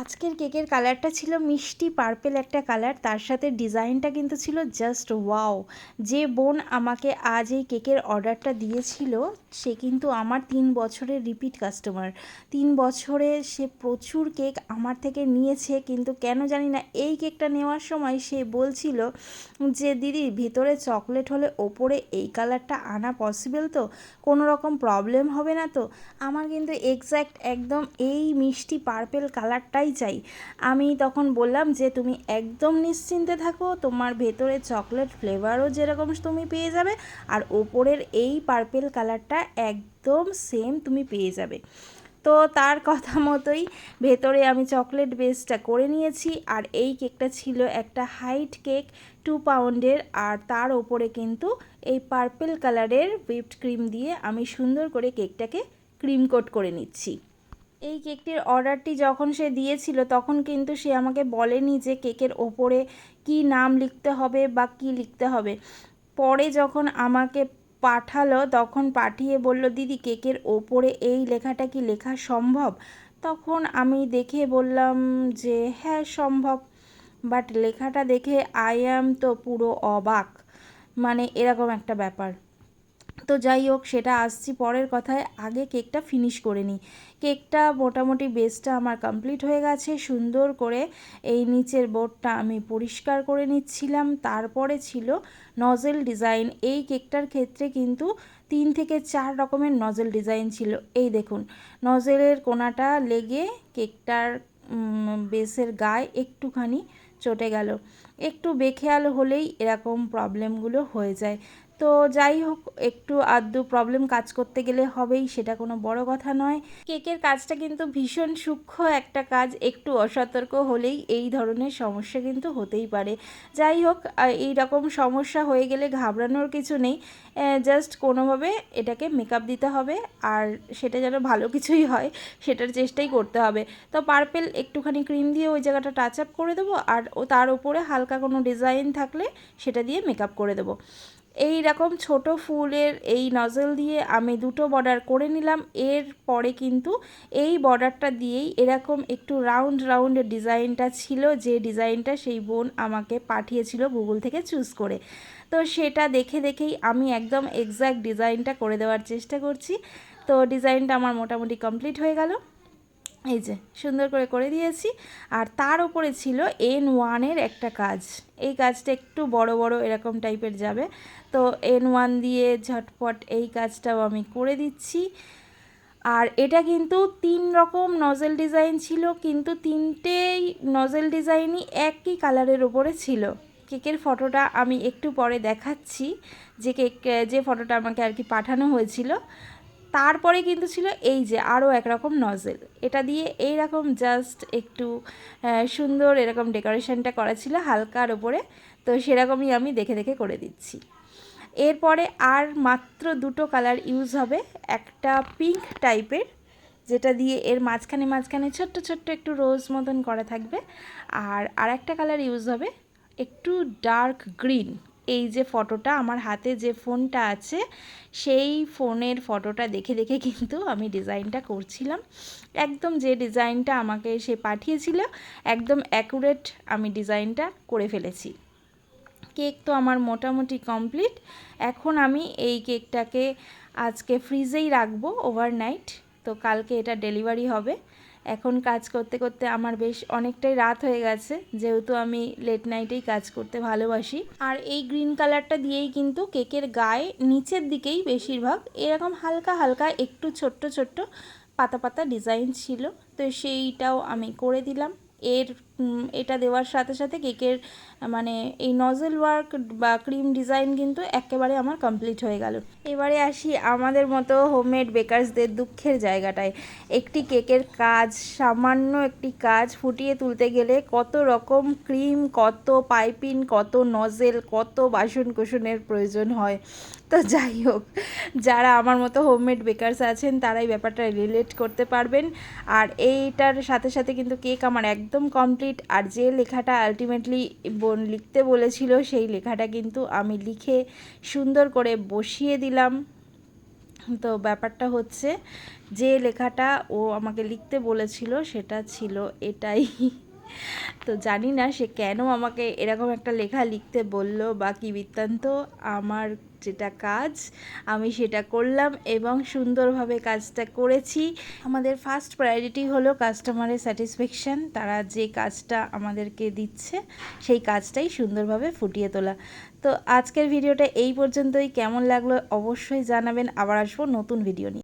আজকের কেকের কালারটা ছিল মিষ্টি পার্পেল একটা কালার, তার সাথে ডিজাইনটা কিন্তু ছিল জাস্ট ওয়াও যে বোন আমাকে আজ এই কেকের অর্ডারটা দিয়েছিল, সে কিন্তু আমার তিন বছরের রিপিট কাস্টমার তিন বছরে সে প্রচুর কেক আমার থেকে নিয়েছে, কিন্তু কেন জানি না এই কেকটা নেওয়ার সময় সে বলছিল যে, দিদি, ভিতরে চকলেট হলে ওপরে এই কালারটা আনা পসিবল তো? কোনো রকম প্রবলেম হবে না তো? আমার কিন্তু এক্স্যাক্ট একদম এই মিষ্টি পার্পেল কালারটাই চাই। আমি তখন বললাম যে, তুমি একদম নিশ্চিন্তে থাকো, তোমার ভেতরে চকলেট ফ্লেভারও যেরকম তুমি পেয়ে যাবে, আর ওপরের এই পার্পেল কালারটা একদম সেম তুমি পেয়ে যাবে। তো তার কথা মতোই ভেতরে আমি চকলেট বেসটা করে নিয়েছি, আর এই কেকটা ছিল একটা হাইট কেক টু পাউন্ডের, আর তার ওপরে কিন্তু এই পার্পেল কালারের হুইপড ক্রিম দিয়ে আমি সুন্দর করে কেকটাকে ক্রিম কোট করে নিচ্ছি। এই কেকটির অর্ডারটি যখন সে দিয়েছিল, তখন কিন্তু সে আমাকে বলেনি যে কেকের ওপরে কি নাম লিখতে হবে বা কি লিখতে হবে। পরে যখন আমাকে পাঠালো, তখন পাঠিয়ে বলল, দিদি, কেকের ওপরে এই লেখাটা কি লেখা সম্ভব? তখন আমি দেখে বললাম যে হ্যাঁ সম্ভব। বাট লেখাটা দেখে আই অ্যাম তো পুরো অবাক। মানে এরকম একটা ব্যাপার। তো যাই হোক, সেটা আসছি পরের কথায়। আগে কেকটা ফিনিশ করে নিই। কেকটা মোটামুটি বেসটা আমার কমপ্লিট হয়ে গেছে। সুন্দর করে এই নিচের বোর্ডটা আমি পরিষ্কার করে নিচ্ছিলাম। তারপরে ছিল নজেল ডিজাইন এই কেকটার ক্ষেত্রে কিন্তু তিন থেকে চার রকমের নজেল ডিজাইন ছিল। এই দেখুন নজেলের কোনাটা লেগে কেকটার বেসের গায়ে একটুখানি চটে গেল। একটু বেখেয়াল হলেই এরকম প্রবলেমগুলো হয়ে যায়। তো যাই হোক, একটু আধটু প্রবলেম কাজ করতে গেলে হবেই, সেটা কোনো বড় কথা নয়। কেকের কাজটা কিন্তু ভীষণ সূক্ষ্ম একটা কাজ, একটু অসতর্ক হলেই এই ধরনের সমস্যা কিন্তু হতেই পারে। যাই হোক এই রকম সমস্যা হয়ে গেলে ঘাবড়ানোর কিছু নেই জাস্ট কোনোভাবে এটাকে মেকআপ দিতে হবে, আর সেটা যেন ভালো কিছুই হয়, সেটার চেষ্টাই করতে হবে। তো পার্পেল একটুখানি ক্রিম দিয়ে ওই জায়গাটা টাচ আপ করে দেবো, আর তার উপরে হালকা কোনো ডিজাইন থাকলে সেটা দিয়ে মেকআপ করে দেবো। এই রকম ছোট ফুলের এই নজল দিয়ে আমি দুটো বর্ডার করে নিলাম। এর পরে কিন্তু এই বর্ডারটা দিয়েই এরকম একটু রাউন্ড রাউন্ড ডিজাইনটা ছিল, যে ডিজাইনটা সেই বোন আমাকে পাঠিয়েছিল গুগল থেকে চুজ করে। তো সেটা দেখে দেখেই আমি একদম এক্স্যাক্ট ডিজাইনটা করে দেওয়ার চেষ্টা করছি। তো ডিজাইনটা আমার মোটামুটি কমপ্লিট হয়ে গেল। এই যে, সুন্দর করে করে দিয়েছি। আর তার উপরে ছিল এন ওয়ানের একটা কাজ। এই কাজটা একটু বড় বড় এরকম টাইপের যাবে। তো এন ওয়ান দিয়ে ঝটপট এই কাজটাও আমি করে দিচ্ছি। আর এটা কিন্তু তিন রকম নজেল ডিজাইন ছিল, কিন্তু তিনটেই নজেল ডিজাইনই একই কালারের ওপরে ছিল। কেকের ফটোটা আমি একটু পরে দেখাচ্ছি। যে কেক, যে ফটোটা আমাকে আর কি পাঠানো হয়েছিল। তারপরে কিন্তু ছিল এই যে আরও একরকম নজেল। এটা দিয়ে এই রকম জাস্ট একটু সুন্দর এরকম ডেকোরেশনটা করা ছিল হালকার ওপরে তো সেরকমই আমি দেখে দেখে করে দিচ্ছি। এরপরে আর মাত্র দুটো কালার ইউজ হবে। একটা পিঙ্ক টাইপের যেটা দিয়ে এর মাঝখানে মাঝখানে ছোট্ট ছোট্ট একটু রোজ মতন করা থাকবে। আর আরেকটা কালার ইউজ হবে, একটু ডার্ক গ্রিন এই যে ফটোটা, আমার হাতে যে ফোনটা আছে, সেই ফোনের ফটোটা দেখে দেখে কিন্তু আমি ডিজাইনটা করছিলাম। একদম যে ডিজাইনটা আমাকে সে পাঠিয়েছিল, একদম অ্যাকুরেট আমি ডিজাইনটা করে ফেলেছি। কেক তো আমার মোটামুটি কমপ্লিট। এখন আমি এই কেকটাকে আজকে ফ্রিজেই রাখব ওভারনাইট তো কালকে এটা ডেলিভারি হবে। এখন কাজ করতে করতে আমার বেশ অনেকটাই রাত হয়ে গেছে, যেহেতু আমি লেট নাইটেই কাজ করতে ভালোবাসি। আর এই গ্রিন কালারটা দিয়েই কিন্তু কেকের গায়ে নিচের দিকেই বেশিরভাগ এরকম হালকা হালকা একটু ছোট্ট ছোট্ট পাতা পাতা ডিজাইন ছিল। তো সেইটাও আমি করে দিলাম। এর এটা দেওয়ার সাথে সাথে কেকের মানে এই নজেল ওয়ার্ক বা ক্রিম ডিজাইন কিন্তু একেবারে আমার কমপ্লিট হয়ে গেল। এবারে আসি আমাদের মতো হোমমেড বেকার্সদের দুঃখের জায়গাটায়। একটি কেকের কাজ, সামান্য একটি কাজ ফুটিয়ে তুলতে গেলে কত রকম ক্রিম কত পাইপিন কত নজেল কত বাসন কোসনের প্রয়োজন হয়। তো যাই হোক, যারা আমার মতো হোমমেড বেকার্স আছেন, তারাই ব্যাপারটা রিলেট করতে পারবেন। আর এইটার সাথে সাথে কিন্তু কেক আমার একদম কমপ্লিট আর যে লেখাটা আলটিমেটলি বোন লিখতে বলেছিল, সেই লেখাটা কিন্তু আমি লিখে সুন্দর করে বসিয়ে দিলাম। তো ব্যাপারটা হচ্ছে, যে লেখাটা ও আমাকে লিখতে বলেছিল, সেটা ছিল এটাই। তো জানি না সে কেন আমাকে এরকম একটা লেখা লিখতে বলল বা কী বৃত্তান্ত, আমার যেটা কাজ, আমি সেটা করলাম এবং সুন্দরভাবে কাজটা করেছি। আমাদের ফার্স্ট প্রায়োরিটি হলো কাস্টমারের স্যাটিসফ্যাকশান তারা যে কাজটা আমাদেরকে দিচ্ছে, সেই কাজটাই সুন্দরভাবে ফুটিয়ে তোলা। তো আজকের ভিডিওটা এই পর্যন্তই। কেমন লাগল অবশ্যই জানাবেন। আবার আসব নতুন ভিডিও নিয়ে।